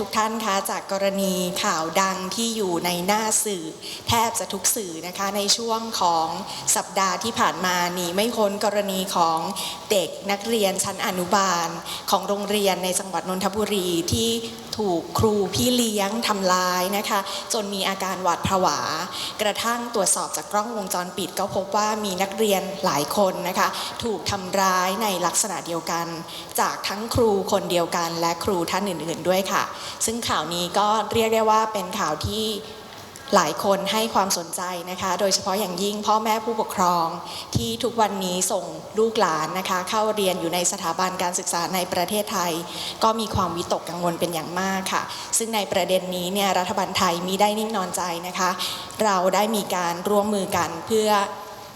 ทุกท่านคะจากกรณีข่าวดังที่อยู่ในหน้าสื่อ แทบจะทุกสื่อนะคะในช่วงของสัปดาห์ที่ผ่านมานีไม่พ้นกรณีของเด็กนักเรียนชั้นอนุบาล ของโรงเรียนในจังหวัดนนทบุรีที่ถูกครูพี่เลี้ยงทำร้ายนะคะ จนมีอาการหวาดผวา กระทั่งตรวจสอบจากกล้องวงจรปิด ก็พบว่ามีนักเรียนหลายคนนะคะ ถูกทำร้ายในลักษณะเดียวกัน จากทั้งครูคนเดียวกัน และครูท่านอื่น ๆ ด้วยค่ะ ซึ่งข่าวนี้ก็เรียกได้ว่าเป็นข่าวที่ หลายคนให้ความสนใจนะคะ โดยเฉพาะอย่างยิ่งพ่อแม่ผู้ปกครองที่ทุกวันนี้ส่งลูกหลานนะคะ เข้าเรียนอยู่ในสถาบันการศึกษาในประเทศไทย ก็มีความวิตกกังวลเป็นอย่างมากค่ะ ซึ่งในประเด็นนี้เนี่ยรัฐบาลไทยมีได้นิ่งนอนใจนะคะ เราได้มีการร่วมมือกันเพื่อ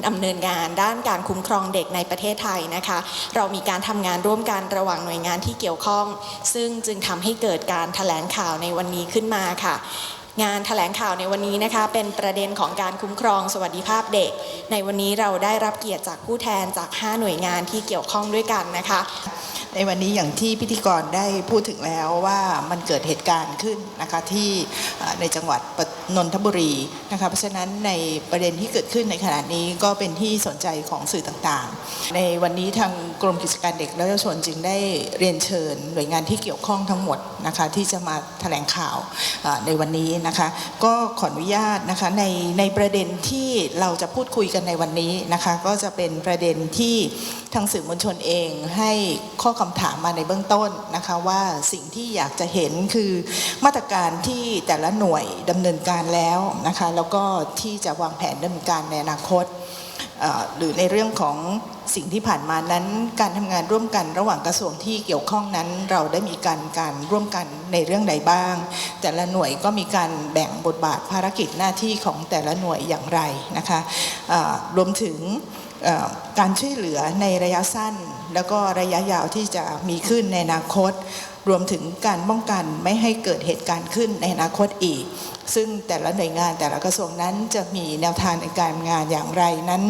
ดำเนินงานด้านการคุ้มครองเด็กในประเทศไทยนะคะ เรามีการทำงานร่วมกันระหว่างหน่วยงานที่เกี่ยวข้อง ซึ่งจึงทำให้เกิดการแถลงข่าวในวันนี้ขึ้นมาค่ะ งานแถลงข่าวในวันนี้นะคะ เป็นประเด็นของการคุ้มครองสวัสดิภาพเด็ก ในวันนี้เราได้รับเกียรติจากผู้แทนจาก 5 หน่วยงานที่เกี่ยวข้องด้วยกันนะคะ ในวันนี้อย่างที่พิธีกรได้พูดถึงแล้วว่ามันเกิดเหตุการณ์ขึ้นนะคะที่ในจังหวัดนนทบุรีนะคะเพราะฉะนั้นในประเด็นที่เกิดขึ้นในขณะนี้ก็เป็นที่สนใจของสื่อต่างๆ ในวันนี้ทางกรมกิจการเด็กและเยาวชนจึงได้เรียนเชิญ หน่วยงานที่เกี่ยวข้องทั้งหมดนะคะที่จะมาแถลงข่าวในวันนี้นะคะก็ขออนุญาตนะคะในในประเด็นที่เราจะพูดคุยกันในวันนี้นะคะก็จะเป็นประเด็นที่ทางสื่อมวลชนเองให้ข้อคำถามมาในเบื้องต้นนะคะว่าสิ่งที่อยากจะเห็นคือมาตรการที่แต่ละหน่วยดำเนินการแล้วนะคะแล้วก็ที่จะวางแผนดำเนินการในอนาคตหรือในเรื่องของสิ่งที่ผ่านมานั้น การทำงานร่วมกันระหว่างกระทรวงที่เกี่ยวข้องนั้น เราได้มีการการร่วมกันในเรื่องใดบ้าง แต่ละหน่วยก็มีการแบ่งบทบาทภารกิจหน้าที่ของแต่ละหน่วยอย่างไรนะคะรวมถึง การช่วยเหลือในระยะสั้น แล้วก็ระยะยาวที่จะมีขึ้นในอนาคต รวมถึงการป้องกันไม่ให้เกิดเหตุการณ์ขึ้นในอนาคตอีก ซึ่งแต่ละหน่วยงานแต่ละกระทรวงนั้นจะมีแนวทางในการงานอย่างไรนั้น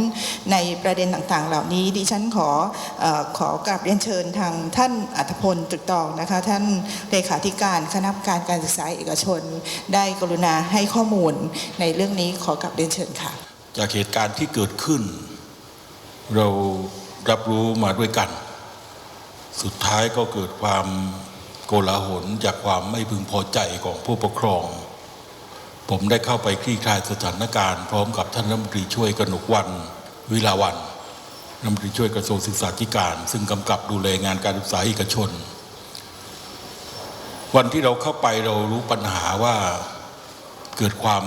ในประเด็นต่างๆ เหล่านี้ดิฉันขออขอกราบเรียนเชิญทางท่านอัธพลตรึกตองนะคะท่านเลขาธิการคณะกรรมการการศึกษาเอกชน ได้กรุณาให้ข้อมูลในเรื่องนี้ขอกราบเรียนเชิญค่ะ จากเหตุการณ์ที่เกิดขึ้น เรารับรู้มาด้วยกัน สุดท้ายก็เกิดความโกลาหลจากความไม่พึงพอใจของผู้ปกครอง ผมได้เข้าไปคลี่คลายสถานการณ์พร้อมกับท่านรัฐมนตรีช่วยกนกวันวิลาวันรัฐมนตรีช่วยกระทรวงศึกษาธิการ ซึ่งกำกับดูแลงานการศึกษาเอกชน วันที่เราเข้าไปเรารู้ปัญหาว่าเกิดความ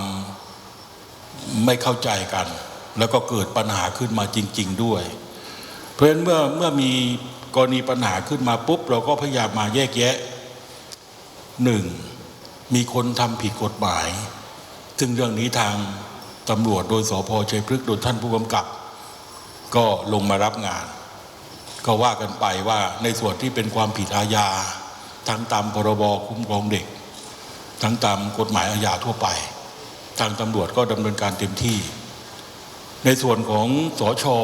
ไม่เข้าใจกัน แล้วก็เกิดปัญหาขึ้นมาจริง ๆ ด้วย เพราะฉะนั้นเมื่อเมื่อมีกรณีปัญหาขึ้นมาปุ๊บ เราก็พยายามมาแยกแยะหนึ่งมีคนทำผิดกฎหมาย ซึ่งเรื่องนี้ทางตำรวจโดยสพชัยพฤกษ์โดยท่านผู้กำกับ ก็ลงมารับงาน ก็ว่ากันไปว่าในส่วนที่เป็นความผิดอาญา ทั้งตามพรบคุ้มครองเด็ก ทั้งตามกฎหมายอาญาทั่วไป ทางตำรวจก็ดำเนินการเต็มที่ ในส่วนของสอชอ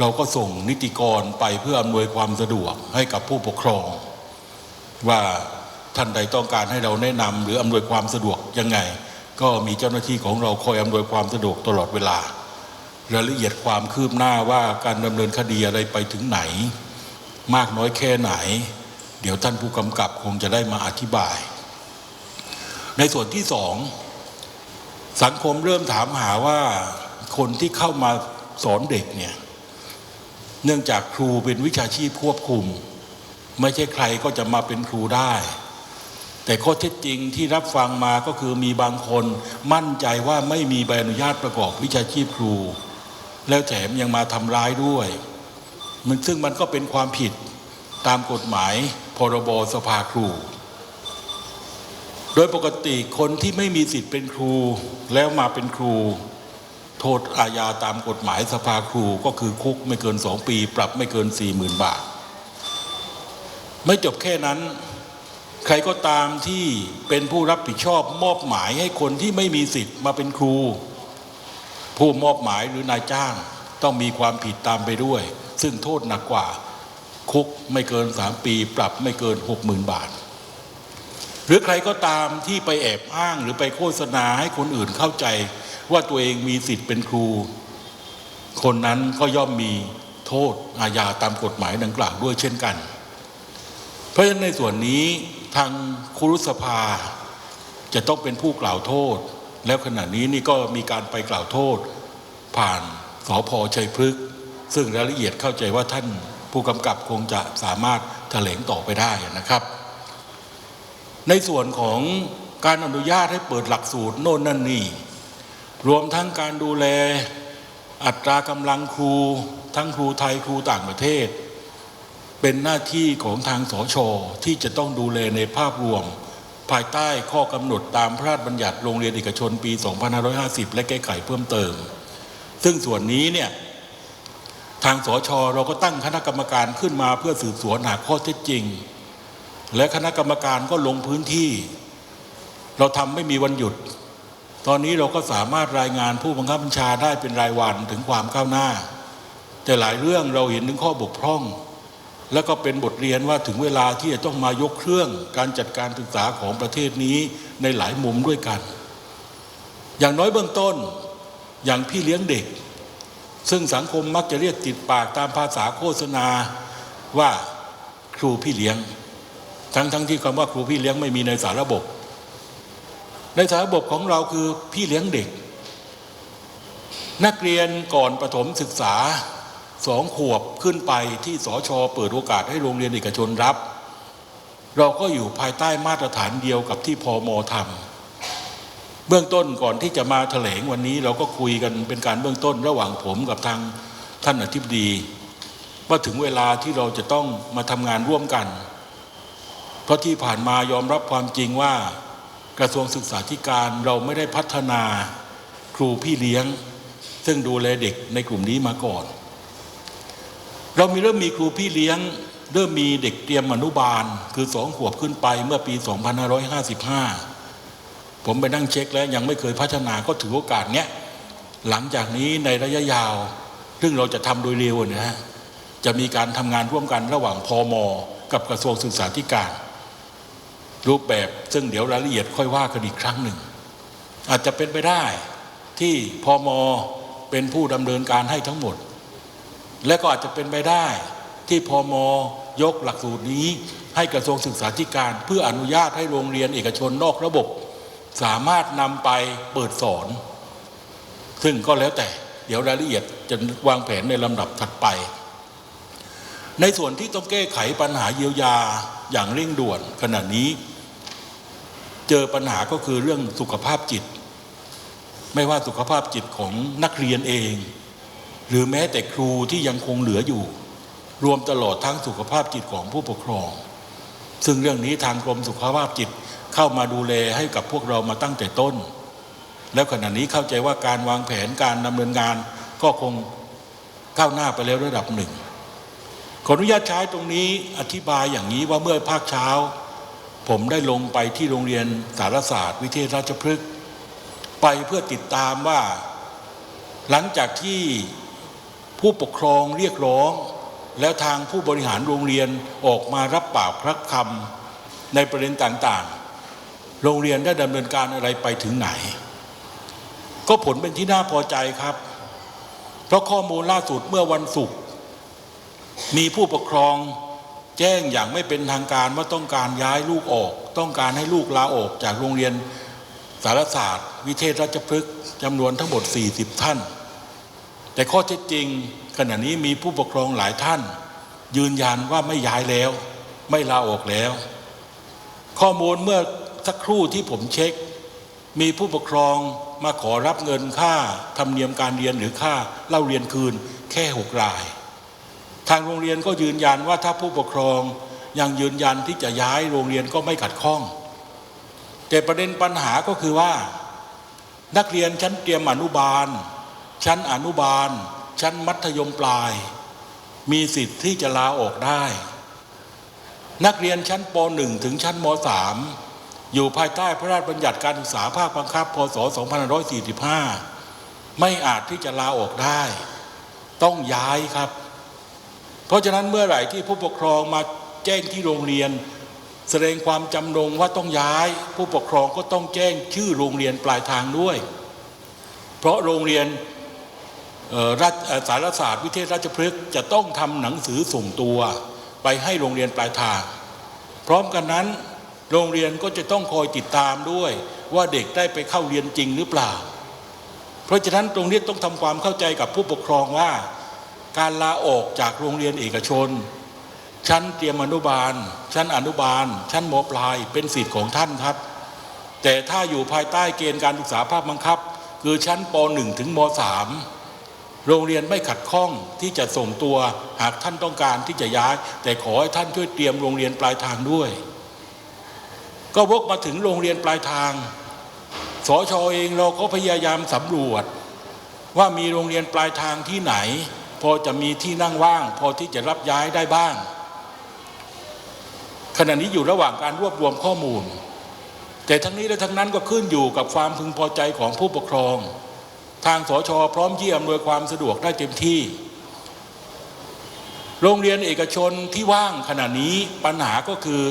เราก็ส่งนิติกรไปเพื่ออำนวยความสะดวกให้กับผู้ปกครอง ว่าท่านใดต้องการให้เราแนะนำหรืออำนวยความสะดวกยังไง ก็มีเจ้าหน้าที่ของเราคอยอำนวยความสะดวกตลอดเวลารายละเอียดความคืบหน้าว่าการดำเนินคดีอะไรไปถึงไหน มากน้อยแค่ไหน เดี๋ยวท่านผู้กำกับคงจะได้มาอธิบาย ในส่วนที่สองสังคมเริ่มถามหาว่า คนที่เข้ามาสอนเด็กเนี่ย เนื่องจากครูเป็นวิชาชีพควบคุม ไม่ใช่ใครก็จะมาเป็นครูได้ แต่ข้อเท็จจริงที่รับฟังมาก็คือมีบางคนมั่นใจว่าไม่มีใบอนุญาตประกอบวิชาชีพครู แล้วแถมยังมาทำร้ายด้วย มันซึ่งมันก็เป็นความผิดตามกฎหมายพรบสภาครู โดยปกติคนที่ไม่มีสิทธิ์เป็นครูแล้วมาเป็นครู โทษอาญาตามกฎหมายสภาครูก็คือคุกไม่เกินสองปี ปรับไม่เกินสี่หมื่นบาท ไม่จบแค่นั้น ใครก็ตามที่เป็นผู้รับผิดชอบมอบหมายให้คนที่ไม่มีสิทธิ์มาเป็นครู ผู้มอบหมายหรือนายจ้างต้องมีความผิดตามไปด้วย ซึ่งโทษหนักกว่า คุกไม่เกินสามปี ปรับไม่เกินหกหมื่นบาท หรือใครก็ตามที่ไปแอบอ้างหรือไปโฆษณาให้คนอื่นเข้าใจ ว่าตัวเองมีสิทธิ์เป็นครู คนนั้นก็ย่อมมีโทษอาญาตามกฎหมายดังกล่าวด้วยเช่นกัน เพราะฉะนั้นในส่วนนี้ทางครุสภาจะต้องเป็นผู้กล่าวโทษ แล้วขณะนี้นี่ก็มีการไปกล่าวโทษ ผ่านสพชัยพฤกษ์ซึ่งรายละเอียดเข้าใจว่าท่านผู้กำกับคงจะสามารถแถลงต่อไปได้นะครับ ในส่วนของการอนุญาตให้เปิดหลักสูตรโน่นนั่นนี่ รวมทั้งการดูแลอัตรากำลังครู ทั้งครูไทยครูต่างประเทศ เป็นหน้าที่ของทางสชที่จะต้องดูแลในภาพรวม ภายใต้ข้อกำหนดตามพระราชบัญญัติโรงเรียนเอกชนปี 2550 และแก้ไขเพิ่มเติม ซึ่งส่วนนี้เนี่ยทางสชเราก็ตั้งคณะกรรมการขึ้นมาเพื่อสืบสวนหาข้อเท็จจริง และคณะกรรมการก็ลงพื้นที่ เราทำไม่มีวันหยุด ตอนนี้เราก็สามารถรายงานผู้บังคับบัญชาได้เป็นรายวันถึงความก้าวหน้า แต่หลายเรื่องเราเห็นถึงข้อบกพร่อง แล้วก็เป็นบทเรียนว่าถึงเวลาที่จะต้องมายกเครื่องการจัดการศึกษาของประเทศนี้ในหลายมุมด้วยกัน อย่างน้อยเบื้องต้นอย่างพี่เลี้ยงเด็ก ซึ่งสังคมมักจะเรียกติดปากตามภาษาโฆษณาว่าครูพี่เลี้ยง ทั้งทั้งที่คำว่าครูพี่เลี้ยงไม่มีในสารระบบ ในสาระบบของเราคือพี่เลี้ยงเด็ก นักเรียนก่อนประถมศึกษาสองขวบขึ้นไปที่สอชอเปิดโอกาสให้โรงเรียนเอกชนรับ เราก็อยู่ภายใต้มาตรฐานเดียวกับที่พอมทำเบื้องต้นก่อนที่จะมาแถลงวันนี้เราก็คุยกันเป็นการเบื้องต้นระหว่างผมกับทางท่านอธิบดี ว่าถึงเวลาที่เราจะต้องมาทำงานร่วมกัน เพราะที่ผ่านมายอมรับความจริงว่า กระทรวงศึกษาธิการเราไม่ได้พัฒนาครูพี่เลี้ยง ซึ่งดูแลเด็กในกลุ่มนี้มาก่อน เรามีเริ่มมีครูพี่เลี้ยง เริ่มมีเด็กเตรียมอนุบาล คือสองขวบขึ้นไปเมื่อปี 2555 ผมไปนั่งเช็คแล้วยังไม่เคยพัฒนาก็ถือโอกาสเนี้ยหลังจากนี้ในระยะยาว ซึ่งเราจะทำโดยเร็วนะฮะจะมีการทำงานร่วมกันระหว่างพอมกับกระทรวงศึกษาธิการ รูปแบบซึ่งเดี๋ยวรายละเอียดค่อยว่ากันอีกครั้งหนึ่ง อาจจะเป็นไปได้ที่พอมเป็นผู้ดำเนินการให้ทั้งหมด และก็อาจจะเป็นไปได้ที่พอมยกหลักสูตรนี้ให้กระทรวงศึกษาธิการเพื่ออนุญาตให้โรงเรียนเอกชนนอกระบบ สามารถนำไปเปิดสอน ซึ่งก็แล้วแต่เดี๋ยวรายละเอียดจะวางแผนในลำดับถัดไป ในส่วนที่ต้องแก้ไขปัญหาเยียวยาอย่างเร่งด่วนขณะนี้ เจอปัญหาก็คือเรื่องสุขภาพจิต ไม่ว่าสุขภาพจิตของนักเรียนเอง หรือแม้แต่ครูที่ยังคงเหลืออยู่ รวมตลอดทั้งสุขภาพจิตของผู้ปกครอง ซึ่งเรื่องนี้ทางกรมสุขภาพจิตเข้ามาดูแลให้กับพวกเรามาตั้งแต่ต้น แล้วขณะนี้เข้าใจว่าการวางแผนการดำเนินงานก็คงก้าวหน้าไปแล้วระดับหนึ่ง ขออนุญาตใช้ตรงนี้อธิบายอย่างนี้ว่าเมื่อภาคเช้า ผมได้ลงไปที่โรงเรียนสารศาสตร์ วิเทศราชพฤกษ์ไปเพื่อติดตามว่า หลังจากที่ผู้ปกครองเรียกร้อง แล้วทางผู้บริหารโรงเรียนออกมารับปากพระคำในประเด็นต่างๆ โรงเรียนได้ดำเนินการอะไรไปถึงไหน ก็ผลเป็นที่น่าพอใจครับ เพราะข้อมูลล่าสุดเมื่อวันศุกร์ มีผู้ปกครองแจ้งอย่างไม่เป็นทางการว่าต้องการย้ายลูกออก ต้องการให้ลูกลาออกจากโรงเรียนสารศาสตร์ วิเทศราชพฤกษ์จำนวนทั้งหมด 40 ท่าน แต่ข้อเท็จจริง ขณะนี้มีผู้ปกครองหลายท่าน ยืนยันว่าไม่ย้ายแล้ว ไม่ลาออกแล้ว ข้อมูลเมื่อสักครู่ที่ผมเช็ค มีผู้ปกครองมาขอรับเงินค่าธรรมเนียมการเรียนหรือค่าเล่าเรียนคืนแค่หกราย ทางโรงเรียนก็ยืนยันว่าถ้าผู้ปกครองยังยืนยันที่จะย้ายโรงเรียนก็ไม่ขัดข้อง แต่ประเด็นปัญหาก็คือว่า นักเรียนชั้นเตรียมอนุบาล ชั้นอนุบาล ชั้นมัธยมปลาย มีสิทธิ์ที่จะลาออกได้ นักเรียนชั้นป .1 ถึงชั้นม .3 อยู่ภายใต้พระราชบัญญัติการศึกษาภาคบังคับพศ 2545 ไม่อาจที่จะลาออกได้ ต้องย้ายครับ เพราะฉะนั้นเมื่อไหร่ที่ผู้ปกครองมาแจ้งที่โรงเรียน แสดงความจำนงว่าต้องย้าย ผู้ปกครองก็ต้องแจ้งชื่อโรงเรียนปลายทางด้วย เพราะโรงเรียนรัฐสารศาสตร์วิเทศราชพฤกษ์จะต้องทำหนังสือส่งตัวไปให้โรงเรียนปลายทาง พร้อมกันนั้น โรงเรียนก็จะต้องคอยติดตามด้วย ว่าเด็กได้ไปเข้าเรียนจริงหรือเปล่า เพราะฉะนั้นตรงนี้ต้องทำความเข้าใจกับผู้ปกครองว่า การลาออกจากโรงเรียนเอกชน ชั้นเตรียมอนุบาล ชั้นอนุบาล ชั้นมปลายเป็นสิทธิ์ของท่านครับ แต่ถ้าอยู่ภายใต้เกณฑ์การศึกษาภาคบังคับ คือชั้นป .1 ถึงม .3 โรงเรียนไม่ขัดข้องที่จะส่งตัวหากท่านต้องการที่จะย้าย แต่ขอให้ท่านช่วยเตรียมโรงเรียนปลายทางด้วย ก็วกมาถึงโรงเรียนปลายทางสชเองเราก็พยายามสำรวจว่ามีโรงเรียนปลายทางที่ไหน พอจะมีที่นั่งว่าง พอที่จะรับย้ายได้บ้าง ขณะนี้อยู่ระหว่างการรวบรวมข้อมูล แต่ทั้งนี้และทั้งนั้นก็ขึ้นอยู่กับความพึงพอใจของผู้ปกครอง ทางสชพร้อมที่อำนวยความสะดวกได้เต็มที่ โรงเรียนเอกชนที่ว่างขณะนี้ปัญหาก็คือ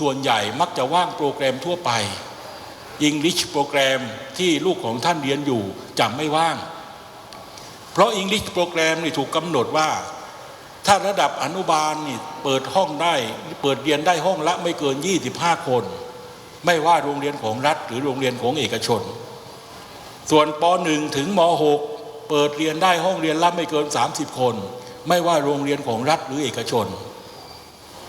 ส่วนใหญ่มักจะว่างโปรแกรมทั่วไป English โปรแกรมที่ลูกของท่านเรียนอยู่จะไม่ว่าง เพราะ English โปรแกรมนี่ถูกกำหนดว่า ถ้าระดับอนุบาลนี่เปิดห้องได้ เปิดเรียนได้ห้องละไม่เกิน 25 คน ไม่ว่าโรงเรียนของรัฐหรือโรงเรียนของเอกชน ส่วนป .1 ถึงม .6 เปิดเรียนได้ห้องเรียนละไม่เกิน 30 คน ไม่ว่าโรงเรียนของรัฐหรือเอกชน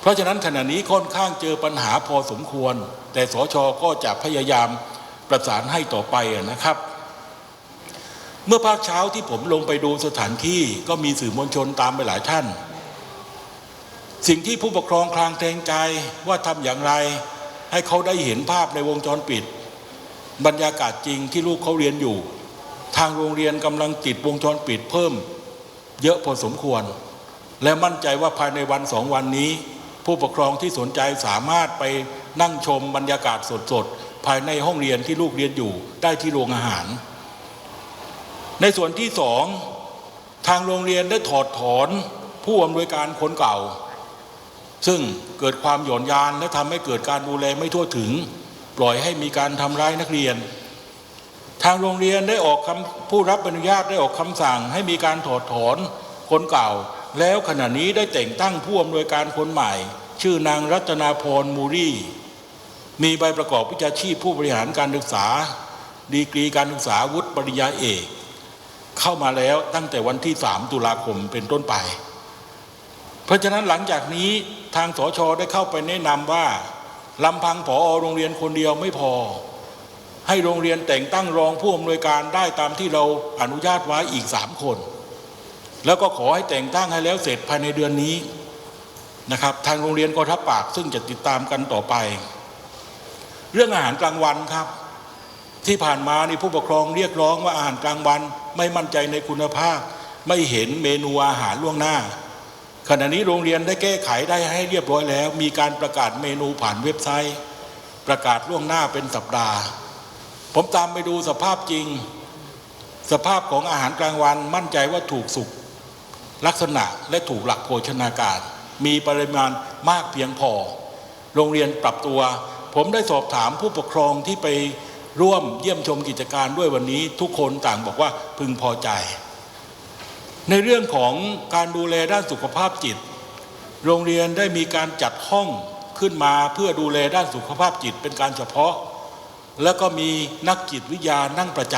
เพราะฉะนั้นขณะนี้ค่อนข้างเจอปัญหาพอสมควร แต่สชก็จะพยายามประสานให้ต่อไปนะครับ เมื่อภาคเช้าที่ผมลงไปดูสถานที่ก็มีสื่อมวลชนตามไปหลายท่าน สิ่งที่ผู้ปกครองคลางแคลงใจว่าทำอย่างไร ให้เขาได้เห็นภาพในวงจรปิด บรรยากาศจริงที่ลูกเขาเรียนอยู่ ทางโรงเรียนกำลังติดวงจรปิดเพิ่ม เยอะพอสมควร และมั่นใจว่าภายในวันสองวันนี้ ผู้ปกครองที่สนใจสามารถไปนั่งชมบรรยากาศสดๆภายในห้องเรียนที่ลูกเรียนอยู่ได้ที่โรงอาหาร ในส่วนที่สองทางโรงเรียนได้ถอดถอนผู้อำนวยการคนเก่า ซึ่งเกิดความหย่อนยานและทำให้เกิดการดูแลไม่ทั่วถึง ปล่อยให้มีการทำร้ายนักเรียน ทางโรงเรียนได้ออกคำผู้รับอนุญาตได้ออกคำสั่ง ให้มีการถอดถอนคนเก่า แล้วขณะนี้ได้แต่งตั้งผู้อำนวยการคนใหม่ ชื่อนางรัตนาพรมูรี่ มีใบประกอบวิชาชีพผู้บริหารการศึกษา ดีกรีการศึกษาวุฒิปริญญาเอก เข้ามาแล้วตั้งแต่วันที่ 3 ตุลาคมเป็นต้นไป เพราะฉะนั้นหลังจากนี้ทางสชได้เข้าไปแนะนำว่าลำพังผอโรงเรียนคนเดียวไม่พอ ให้โรงเรียนแต่งตั้งรองผู้อำนวยการได้ตามที่เราอนุญาตไว้อีกสามคน แล้วก็ขอให้แต่งตั้งให้แล้วเสร็จภายในเดือนนี้นะครับ ทางโรงเรียนก็รับปากซึ่งจะติดตามกันต่อไป เรื่องอาหารกลางวันครับ ที่ผ่านมานี่ผู้ปกครองเรียกร้องว่าอาหารกลางวัน ไม่มั่นใจในคุณภาพ ไม่เห็นเมนูอาหารล่วงหน้า ขณะนี้โรงเรียนได้แก้ไขได้ให้เรียบร้อยแล้ว มีการประกาศเมนูผ่านเว็บไซต์ ประกาศล่วงหน้าเป็นสัปดาห์ ผมตามไปดูสภาพจริง สภาพของอาหารกลางวันมั่นใจว่าถูกสุกลักษณะและถูกหลักโภชนาการ มีปริมาณมากเพียงพอ โรงเรียนปรับตัว ผมได้สอบถามผู้ปกครองที่ไป ร่วมเยี่ยมชมกิจการด้วยวันนี้ทุกคนต่างบอกว่าพึงพอใจ ในเรื่องของการดูแลด้านสุขภาพจิต โรงเรียนได้มีการจัดห้องขึ้นมาเพื่อดูแลด้านสุขภาพจิตเป็นการเฉพาะ แล้วก็มีนักจิตวิทยานั่งประจ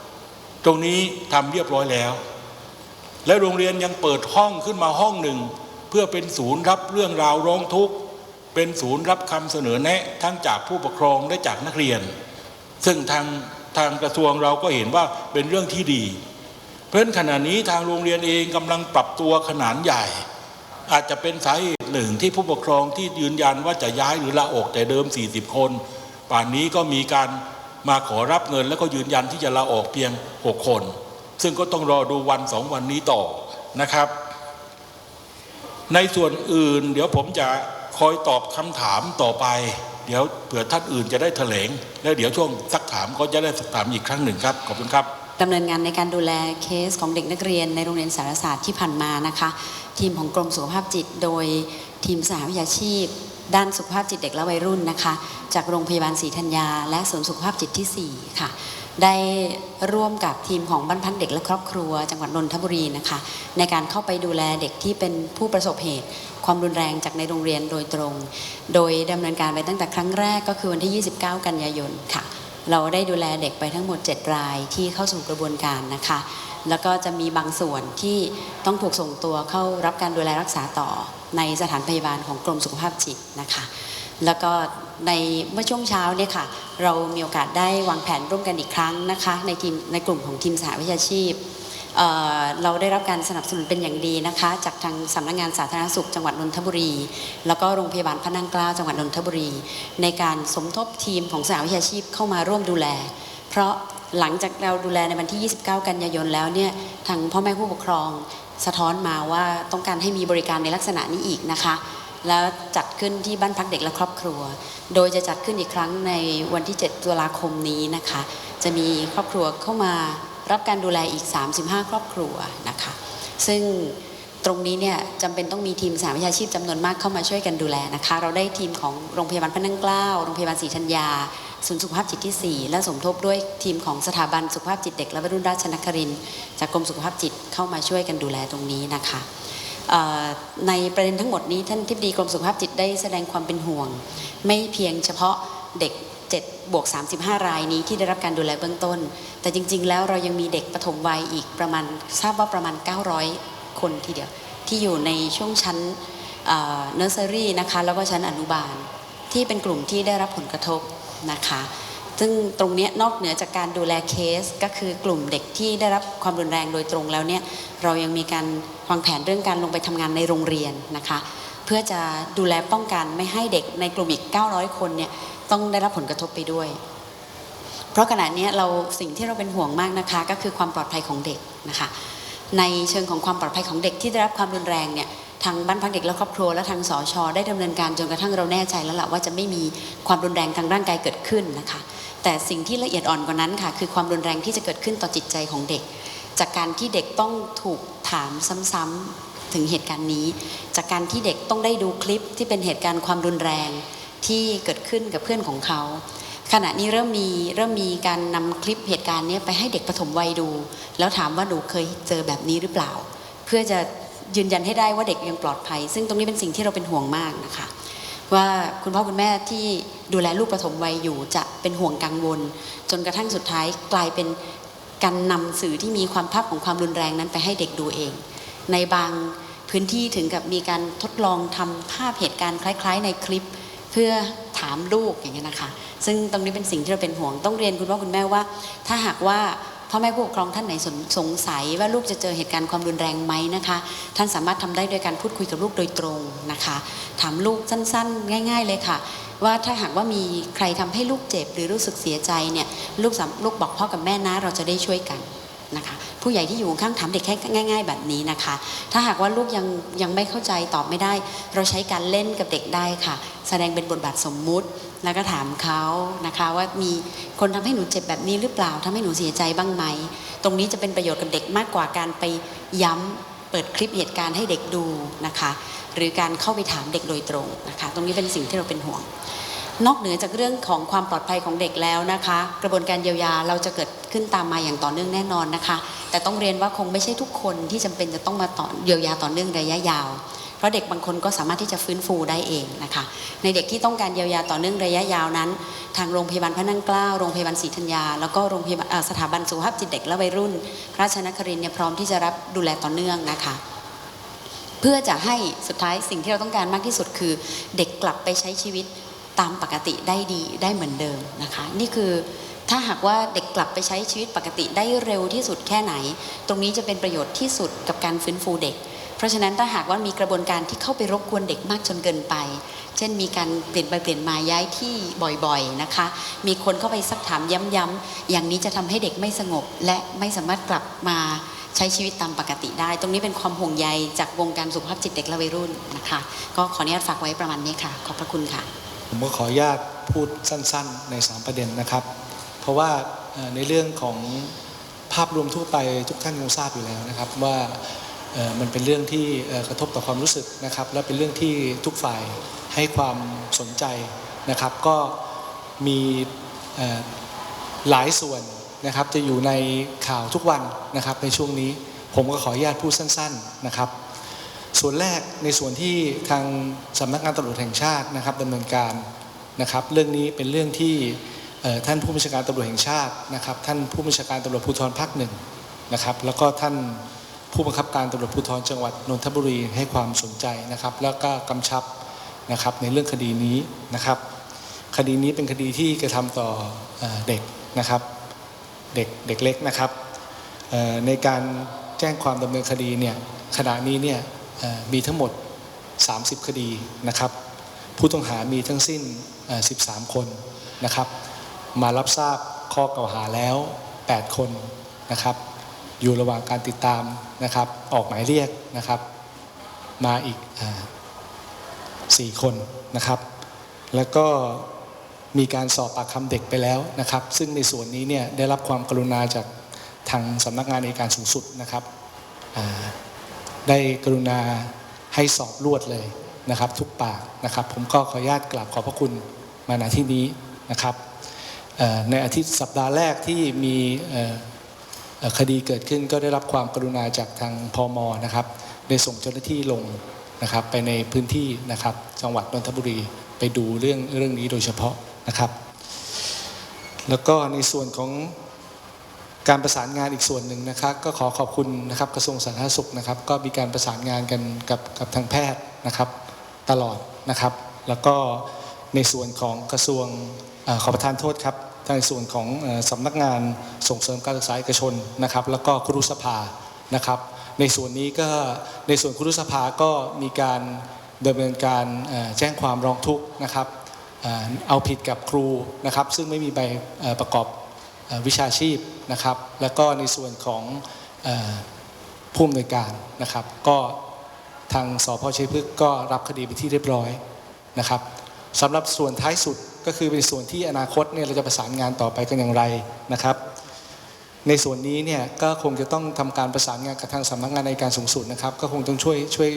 ำตรงนี้ทำเรียบร้อยแล้ว และโรงเรียนยังเปิดห้องขึ้นมาห้องหนึ่ง เพื่อเป็นศูนย์รับเรื่องราวร้องทุกข์เป็นศูนย์รับคำเสนอแนะทั้งจากผู้ปกครองและจากนักเรียน ซึ่งทางทางกระทรวงเราก็เห็นว่าเป็นเรื่องที่ดี เพราะฉะนั้นขณะนี้ทางโรงเรียนเองกำลังปรับตัวขนาดใหญ่ อาจจะเป็นสาเหตุหนึ่งที่ผู้ปกครองที่ยืนยันว่าจะย้ายหรือลาออกแต่เดิม 40 คน ป่านนี้ก็มีการมาขอรับเงินแล้วก็ยืนยันที่จะลาออกเพียง 6 คน ซึ่งก็ต้องรอดูวันสองวันนี้ต่อนะครับ ในส่วนอื่น เดี๋ยวผมจะคอยตอบคำถามต่อไป เดี๋ยวเผื่อท่านอื่นจะได้แถลง แล้วเดี๋ยวช่วงซักถามก็จะได้สักถามอีกครั้งหนึ่งครับ ขอบคุณครับดำเนินงานในการดูแลเคสของเด็กนักเรียนในโรงเรียนสารศาสตร์ที่ผ่านมานะคะ ทีมของกรมสุขภาพจิต โดยทีมสหวิชาชีพ ด้านสุขภาพจิตเด็กและวัยรุ่นนะคะ จากโรงพยาบาลศรีธัญญา และศูนย์สุขภาพจิตที่ 4 ค่ะ ได้ร่วมกับทีมของบ้านพักเด็กและครอบครัว จังหวัดนนทบุรีนะคะ ในการเข้าไปดูแลเด็กที่เป็นผู้ประสบเหตุ ความรุนแรงจากในโรงเรียนโดยตรง โดยดำเนินการไปตั้งแต่ครั้งแรกก็คือวันที่ 29 กันยายนค่ะ เราได้ดูแลเด็กไปทั้งหมด 7 รายที่เข้าสู่กระบวนการนะคะแล้วก็จะมีบางส่วนที่ต้องถูกส่งตัวเข้ารับการดูแลรักษาต่อ ในสถานพยาบาลของกรมสุขภาพจิตนะคะ แล้วก็ในเมื่อช่วงเช้าเนี่ยค่ะ เรามีโอกาสได้วางแผนร่วมกันอีกครั้งนะคะ ในทีมในกลุ่มของทีมสหวิชาชีพเเราได้รับการสนับสนุนเป็นอย่างดีนะคะ จากทางสำนักงานสาธารณสุขจังหวัดนนทบุรี แล้วก็โรงพยาบาลพระนั่งเกล้าจังหวัดนนทบุรี ในการสมทบทีมของสหวิชาชีพเข้ามาร่วมดูแล เพราะหลังจากเราดูแลในวันที่ 29 กันยายนแล้วเนี่ยทางพ่อแม่ผู้ปกครอง สะท้อนมาว่าต้องการให้มีบริการในลักษณะนี้อีกนะคะ แล้วจัดขึ้นที่บ้านพักเด็กและครอบครัว โดยจะจัดขึ้นอีกครั้งในวันที่ 7 ตุลาคมนี้นะคะ จะมีครอบครัวเข้ามารับการดูแลอีก 35 ครอบครัวนะคะ ซึ่งตรงนี้เนี่ยจำเป็นต้องมีทีมสาวิชาชีพจำนวนมากเข้ามาช่วยกันดูแลนะคะ เราได้ทีมของโรงพยาบาลพระนั่งเกล้าโรงพยาบาลศรีธัญญา ศูนย์สุขภาพจิตที่ 4 และสมทบด้วยทีมของสถาบันสุขภาพจิตเด็กและวัยรุ่นราชนครินจากกรมสุขภาพจิตเข้ามาช่วยกันดูแลตรงนี้นะคะในประเด็นทั้งหมดนี้ท่านทิบดีกรมสุขภาพจิตได้แสดงความเป็นห่วง ไม่เพียงเฉพาะเด็ก7บวก35 รายนี้ที่ได้รับการดูแลเบื้องต้น แต่จริง ๆ แล้วเรายังมีเด็กปฐมวัยอีกประมาณทราบว่าประมาณ 900 คนทีเดียว ที่อยู่ในช่วงชั้นเนอร์เซอรี่นะคะแล้วก็ชั้นอนุบาล ที่เป็นกลุ่มที่ได้รับผลกระทบ นะคะ ซึ่งตรงนี้นอกเหนือจากการดูแลเคสก็คือกลุ่มเด็กที่ได้รับความรุนแรงโดยตรงแล้วเนี่ยเรายังมีการวางแผนเรื่องการลงไปทำงานในโรงเรียนนะคะ เพื่อจะดูแลป้องกันไม่ให้เด็กในกลุ่มอีก 900 คนเนี่ยต้องได้รับผลกระทบไปด้วย เพราะขณะนี้เราสิ่งที่เราเป็นห่วงมากนะคะ ก็คือความปลอดภัยของเด็กนะคะ ในเชิงของความปลอดภัยของเด็กที่ได้รับความรุนแรงเนี่ย ทางบ้านพักเด็กและครอบครัวและทางสชได้ดำเนินการจนกระทั่งเราแน่ใจแล้วล่ะว่าจะไม่มีความรุนแรงทางร่างกายเกิดขึ้นนะคะ แต่สิ่งที่ละเอียดอ่อนกว่านั้นค่ะ คือความรุนแรงที่จะเกิดขึ้นต่อจิตใจของเด็ก จากการที่เด็กต้องถูกถามซ้ำๆถึงเหตุการณ์นี้ จากการที่เด็กต้องได้ดูคลิปที่เป็นเหตุการณ์ความรุนแรงที่เกิดขึ้นกับเพื่อนของเขาขณะนี้เริ่มมีเริ่มมีการนำคลิปเหตุการณ์นี้ไปให้เด็กปฐมวัยดู แล้วถามว่าหนูเคยเจอแบบนี้หรือเปล่า เพื่อจะ ยืนยันให้ได้ว่าเด็กยังปลอดภัย ซึ่งตรงนี้เป็นสิ่งที่เราเป็นห่วงมากนะคะ ว่าคุณพ่อคุณแม่ที่ดูแลลูกปฐมวัยอยู่จะเป็นห่วงกังวล จนกระทั่งสุดท้ายกลายเป็นการนำสื่อที่มีความภาพของความรุนแรงนั้นไปให้เด็กดูเอง ในบางพื้นที่ถึงกับมีการทดลองทำภาพเหตุการณ์คล้าย ๆ ในคลิป เพื่อถามลูกอย่างเงี้ยนะคะ ซึ่งตรงนี้เป็นสิ่งที่เราเป็นห่วงต้องเรียนคุณพ่อคุณแม่ว่า ถ้าหากว่า พ่อแม่ผู้ปกครองท่านไหนสงสัยว่าลูกจะเจอเหตุการณ์ความรุนแรงไหมนะคะ ท่านสามารถทำได้โดยการพูดคุยกับลูกโดยตรงนะคะ ถามลูกสั้นๆ ง่าย ๆ เลยค่ะ ว่าถ้าหากว่ามีใครทำให้ลูกเจ็บหรือรู้สึกเสียใจเนี่ยลูกลูกบอกพ่อกับแม่นะเราจะได้ช่วยกัน นะคะ ผู้ใหญ่ที่อยู่ข้างถามเด็กแค่ง่าย ๆ แบบนี้นะคะ ถ้าหากว่าลูกยังยังไม่เข้าใจตอบไม่ได้ เราใช้การเล่นกับเด็กได้ค่ะ แสดงเป็นบทบาทสมมุติแล้วก็ถามเขานะคะว่ามีคนทำให้หนูเจ็บแบบนี้หรือเปล่าทำให้หนูเสียใจบ้างไหม ตรงนี้จะเป็นประโยชน์กับเด็กมากกว่าการไปย้ำเปิดคลิปเหตุการณ์ให้เด็กดูนะคะ หรือการเข้าไปถามเด็กโดยตรงนะคะ ตรงนี้เป็นสิ่งที่เราเป็นห่วง นอกเหนือจากเรื่องของความปลอดภัยของเด็กแล้วนะคะ กระบวนการเยียวยาเราจะเกิดขึ้นตามมาอย่างต่อเนื่องแน่นอนนะคะ แต่ต้องเรียนว่าคงไม่ใช่ทุกคนที่จำเป็นจะต้องมาต่อเยียวยาต่อเนื่องระยะยาว เพราะเด็กบางคนก็สามารถที่จะฟื้นฟูได้เองนะคะ ในเด็กที่ต้องการเยียวยาต่อเนื่องระยะยาวนั้น ทางโรงพยาบาลพระนั่งเกล้าโรงพยาบาลศรีธัญญาแล้วก็โรงพยาบาลสถาบันสุขภาพจิตเด็กและวัยรุ่นราชนครินทร์เนี่ยพร้อมที่จะรับดูแลต่อเนื่องนะคะเพื่อจะให้สุดท้ายสิ่งที่เราต้องการมากที่สุดคือ เด็กกลับไปใช้ชีวิต ตามปกติได้ดีได้เหมือนเดิมนะคะ นี่คือถ้าหากว่าเด็กกลับไปใช้ชีวิตปกติได้เร็วที่สุดแค่ไหน ตรงนี้จะเป็นประโยชน์ที่สุดกับการฟื้นฟูเด็ก เพราะฉะนั้นถ้าหากว่ามีกระบวนการที่เข้าไปรบกวนเด็กมากจนเกินไป เช่นมีการเปลี่ยนไปเปลี่ยนมาย้ายที่บ่อยๆนะคะ มีคนเข้าไปซักถามย้ำๆอย่างนี้จะทำให้เด็กไม่สงบ และไม่สามารถกลับมาใช้ชีวิตตามปกติได้ ตรงนี้เป็นความห่วงใยจากวงการสุขภาพจิตเด็กและวัยรุ่นนะคะ ก็ขออนุญาตฝากไว้ประมาณนี้ค่ะ ขอบพระคุณค่ะ ผมก็ขออนุญาตพูดสั้นๆ ใน 3 ประเด็นนะครับ เพราะว่าในเรื่องของภาพรวมทั่วไปทุกท่านคงทราบอยู่แล้วนะครับว่ามันเป็นเรื่องที่กระทบต่อความรู้สึกนะครับ และเป็นเรื่องที่ทุกฝ่ายให้ความสนใจนะครับ ก็มีหลายส่วนนะครับจะอยู่ในข่าวทุกวันนะครับในช่วงนี้ผมก็ขออนุญาตพูดสั้น ๆนะครับ ส่วนแรกในส่วนที่ทางสำนักงานตำรวจแห่งชาตินะครับดำเนินการนะครับเรื่องนี้เป็นเรื่องที่ท่านผู้บัญชาการตำรวจแห่งชาตินะครับท่านผู้บัญชาการตำรวจภูธรภาคหนึ่งนะครับแล้วก็ท่านผู้บังคับการตำรวจภูธรจังหวัดนนทบุรีให้ความสนใจนะครับแล้วก็กำชับนะครับในเรื่องคดีนี้นะครับ คดีนี้เป็นคดีที่กระทำต่อเอเด็กนะครับเด็กเด็กเล็กนะครับในการแจ้งความดำเนินคดีเนี่ยขณะนี้เนี่ย มีทั้งหมด 30 คดีนะครับ ผู้ต้องหามีทั้งสิ้น 13 คนนะครับ มารับทราบข้อกล่าวหาแล้ว 8 คนนะครับ อยู่ระหว่างการติดตามนะครับ ออกหมายเรียกนะครับ มาอีกอ่อสี่คนนะครับ แล้วก็มีการสอบปากคำเด็กไปแล้วนะครับ ซึ่งในส่วนนี้เนี่ยได้รับความกรุณาจากทางสำนักงานในการสูงสุดนะครับ ได้กรุณาให้สอบรวดเลยนะครับ ทุกปากนะครับ ผมก็ขออนุญาตกราบขอบพระคุณมาณที่นี้นะครับในอาทิตย์สัปดาห์แรกที่มีคดีเกิดขึ้นก็ได้รับความกรุณาจากทางพมนะครับได้ส่งเจ้าหน้าที่ลงนะครับไปในพื้นที่นะครับจังหวัดนนทบุรีไปดูเรื่องเรื่องนี้โดยเฉพาะนะครับ แล้วก็ในส่วนของ การประสานงานอีกส่วนหนึ่งนะครับก็ขอขอบคุณนะครับกระทรวงสาธารณสุขนะครับ ก็มีการประสานงานกันกับกับทางแพทย์นะครับตลอดนะครับ แล้วก็ในส่วนของกระทรวงอขอประทานโทษครับในส่วนของเอ่อสำนักงานส่งเสริมการศึกษาเอกชนนะครับ แล้วก็ครุสภานะครับ ในส่วนนี้ก็ในส่วนครุสภาก็มีการดำเนินการแจ้งความร้องทุกข์นะครับเอาผิดกับครูนะครับ ซึ่งไม่มีใบประกอบ วิชาชีพนะครับ แล้วก็ในส่วนของผู้อำนวยการนะครับ ก็ทางสพชัยพฤกษ์ก็รับคดีไปที่เรียบร้อยนะครับสำหรับส่วนท้ายสุดก็คือเป็นส่วนที่อนาคตเนี่ยเราจะประสานงานต่อไปกันอย่างไรนะครับ ในส่วนนี้เนี่ยก็คงจะต้องทำการประสานงานกับทางสำนักงานในการสูงสุดนะครับ ก็คงต้องช่วยช่วย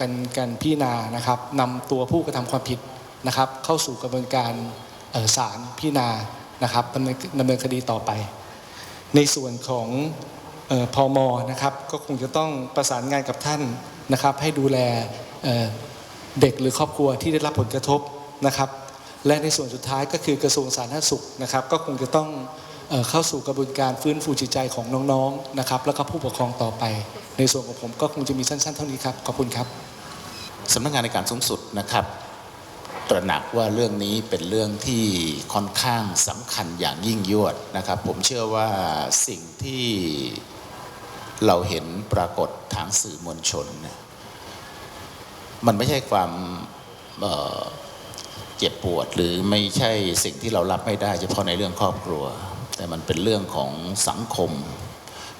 กันกันพิจารณานะครับนำตัวผู้กระทำความผิดนะครับ เข้าสู่กระบวนการศาลพิจารณา นะครับดำเนินดำเนินคดีต่อไป ในส่วนของออพอมนะครับก็คงจะต้องประสานงานกับท่านนะครับให้ดูแลเเด็กหรือครอบครัวที่ได้รับผลกระทบนะครับ และในส่วนสุดท้ายก็คือกระทรวงสาธารณสุขนะครับ ก็คงจะต้องเอเข้าสู่กระบวนการฟื้นฟูจิตใจของน้องๆนะครับ แล้วก็ผู้ปกครองต่อไป ในส่วนของผมก็คงจะมีสั้นๆ เท่านี้ครับขอบคุณครับสำนักงานในการสูงสุดนะครับ ตระหนักว่าเรื่องนี้เป็นเรื่องที่ค่อนข้างสำคัญอย่างยิ่งยวดนะครับ ผมเชื่อว่าสิ่งที่เราเห็นปรากฏทางสื่อมวลชนเนี่ยมันไม่ใช่ความเเจ็บปวดหรือไม่ใช่สิ่งที่เรารับไม่ได้ เฉพาะในเรื่องครอบครัว แต่มันเป็นเรื่องของสังคม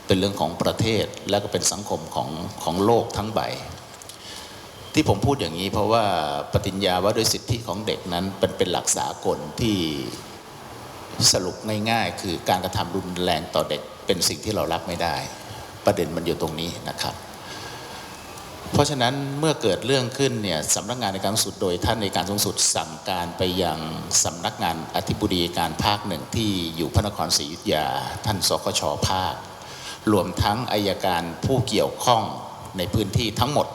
เป็นเรื่องของประเทศและก็เป็นสังคมของของโลกทั้งใบ ที่ผมพูดอย่างนี้เพราะว่าปฏิญญาว่าด้วยสิทธิของเด็กนั้นเป็นเป็นหลักสากลที่สรุปง่ายๆ คือการกระทำรุนแรงต่อเด็กเป็นสิ่งที่เรารับไม่ได้ ประเด็นมันอยู่ตรงนี้นะครับ เพราะฉะนั้นเมื่อเกิดเรื่องขึ้นเนี่ยสำนักงานในการสูงสุดโดยท่านในการสูงสุดสั่งการไปยังสำนักงานอธิบดีการภาคหนึ่งที่อยู่พระนครศรีอยุธยา ท่านสคชภาครวมทั้งอายการผู้เกี่ยวข้องในพื้นที่ทั้งหมด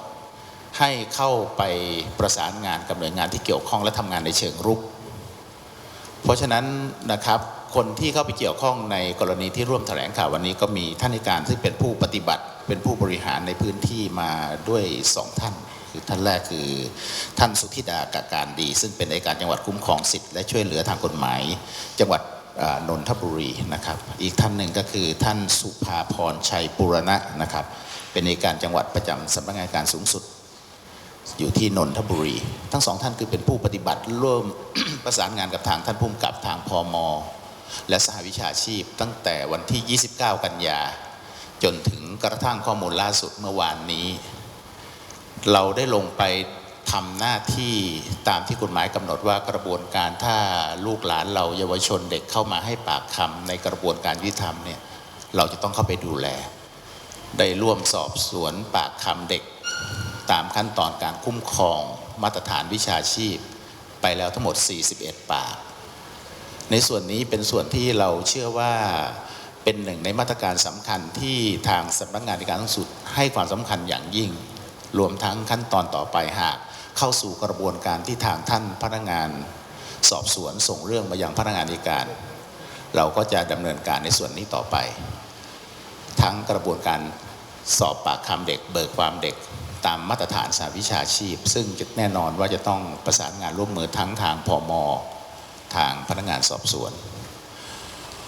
ให้เข้าไปประสานงานกับหน่วยงานที่เกี่ยวข้องและทำงานในเชิงรุก เพราะฉะนั้นนะครับคนที่เข้าไปเกี่ยวข้องในกรณีที่ร่วมแถลงข่าววันนี้ก็มีท่านในการที่เป็นผู้ปฏิบัติเป็นผู้บริหารในพื้นที่มาด้วยสองท่าน คือท่านแรกคือท่านสุธิดากาการดี ซึ่งเป็นอัยการจังหวัดคุ้มครองสิทธิ์และช่วยเหลือทางกฎหมาย จังหวัดนนทบุรีนะครับ อีกท่านหนึ่งก็คือท่านสุภาพรชัยปุรณะนะครับ เป็นอัยการจังหวัดประจำสำนักงานการสูงสุด อยู่ที่นนทบุรี ทั้งสองท่านคือเป็นผู้ปฏิบัติร่วมประสานงานกับทางท่านผู้กำกับทางพมและสหวิชาชีพตั้งแต่วันที่ 29 กันยา จนถึงกระทั่งข้อมูลล่าสุดเมื่อวานนี้ เราได้ลงไปทำหน้าที่ตามที่กฎหมายกำหนดว่ากระบวนการถ้าลูกหลานเราเยาวชนเด็กเข้ามาให้ปากคำในกระบวนการยุติธรรมเนี่ยเราจะต้องเข้าไปดูแล ได้ร่วมสอบสวนปากคำเด็ก ตามขั้นตอนการคุ้มครองมาตรฐานวิชาชีพ ไปแล้วทั้งหมด 41 ปาก ในส่วนนี้เป็นส่วนที่เราเชื่อว่าเป็นหนึ่งในมาตรการสำคัญที่ทางสำนักงานในการสูงสุดให้ความสำคัญอย่างยิ่ง รวมทั้งขั้นตอนต่อไปหากเข้าสู่กระบวนการที่ทางท่านพนักงานสอบสวนส่งเรื่องมายังพนักงานในการ เราก็จะดำเนินการในส่วนนี้ต่อไป ทั้งกระบวนการสอบปากคำเด็ก เบิกความเด็ก ตามมาตรฐานสาวิชาชีพ ซึ่งจะแน่นอนว่าจะต้องประสานงานร่วมมือทั้งทางพมทางพนักงานสอบสวน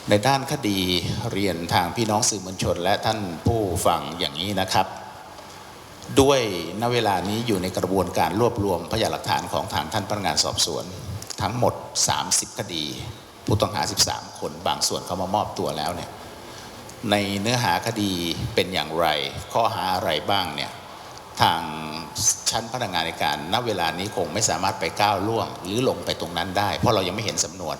ในด้านคดีเรียนทางพี่น้องสื่อมวลชน และท่านผู้ฟังอย่างนี้นะครับ ด้วยณเวลานี้อยู่ในกระบวนการรวบรวมพยานหลักฐานของทางท่านพนักงานสอบสวน ทั้งหมด 30 คดี ผู้ต้องหา 13 คนบางส่วนเขามามอบตัวแล้วเนี่ยในเนื้อหาคดีเป็นอย่างไร ข้อหาอะไรบ้างเนี่ย ทางชั้นพนักงานในการณเวลานี้คงไม่สามารถไปก้าวล่วง หรือลงไปตรงนั้นได้ เพราะเรายังไม่เห็นสำนวน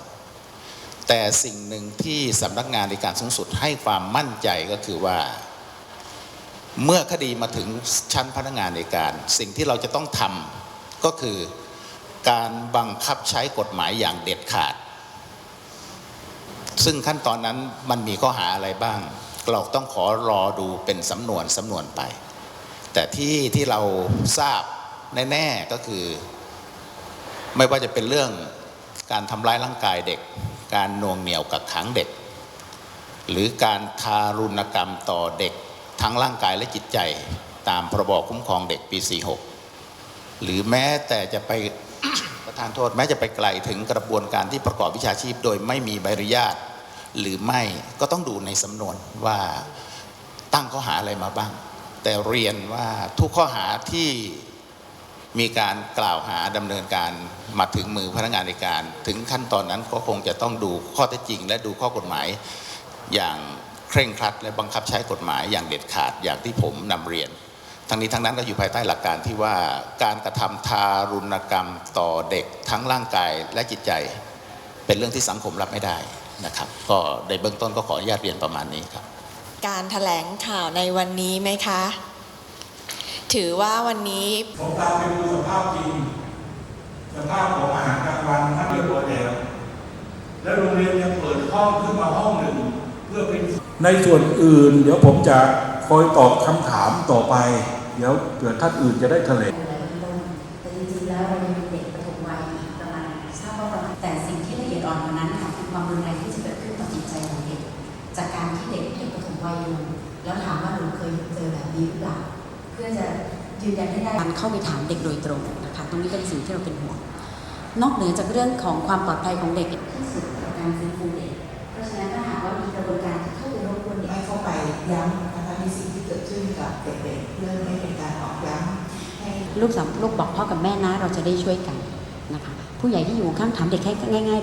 แต่สิ่งหนึ่งที่สำนักงานในการสูงสุดให้ความมั่นใจก็คือว่า เมื่อคดีมาถึงชั้นพนักงานในการ สิ่งที่เราจะต้องทำก็คือการบังคับใช้กฎหมายอย่างเด็ดขาด ซึ่งขั้นตอนนั้นมันมีข้อหาอะไรบ้าง เราต้องขอรอดูเป็นสำนวนสำนวนไป แต่ที่ที่เราทราบแน่ๆก็คือ ไม่ว่าจะเป็นเรื่องการทำร้ายร่างกายเด็ก การน่วงเหนี่ยวกักขังเด็ก หรือการทารุณกรรมต่อเด็กทั้งร่างกายและจิตใจตามพรบคุ้มครองเด็กปี 46 หรือแม้แต่จะไปประทานโทษแม้จะไปไกลถึงกระบวนการที่ประกอบวิชาชีพ โดยไม่มีใบอนุญาต หรือไม่ก็ต้องดูในสำนวนว่าตั้งข้อหาอะไรมาบ้าง แต่เรียนว่าทุกข้อหาที่มีการกล่าวหาดำเนินการมาถึงมือพนักงานในการ ถึงขั้นตอนนั้นก็คงจะต้องดูข้อเท็จจริง และดูข้อกฎหมายอย่างเคร่งครัด และบังคับใช้กฎหมายอย่างเด็ดขาดอย่างที่ผมนำเรียน ทั้งนี้ทั้งนั้นก็อยู่ภายใต้หลักการที่ว่าการกระทำทารุณกรรมต่อเด็กทั้งร่างกายและจิตใจ เป็นเรื่องที่สังคมรับไม่ได้นะครับ ก็ในเบื้องต้นก็ขออนุญาตเรียนประมาณนี้ครับ การแถลงข่าวในวันนี้ไหมคะ ถือว่าวันนี้ผมตามไปดูสภาพจริงสภาพของอาหารกลางวันท่านเรียบร้อยแล้วและโรงเรียนยังเปิดห้องขึ้นมาห้องหนึ่งเพื่อเป็นในส่วนอื่น เดี๋ยวผมจะคอยตอบคำถามต่อไป เดี๋ยวเผื่อท่านอื่นจะได้แถลง ยืนยันให้ได้การเข้าไปถามเด็กโดยตรงนะคะตรงนี้เป็นสิ่งที่เราเป็นห่วง นอกเหนือจากเรื่องของความปลอดภัยของเด็กที่สุดกับการฟื้นฟูเด็กเพราะฉะนั้นถ้าหากว่ามีกระบวนการที่เข้าไปรบกวนเด็กให้เข้าไปย้ำนะคะในสิ่งที่เกิดขึ้นกับเด็กๆเพื่อไม่เป็นการตอกย้ำให้ลูกสาวลูกบอกพ่อกับแม่นะเราจะได้ช่วยกันนะคะผู้ใหญ่ที่อยู่ข้างถามเด็กแค่ง่ายๆแบบ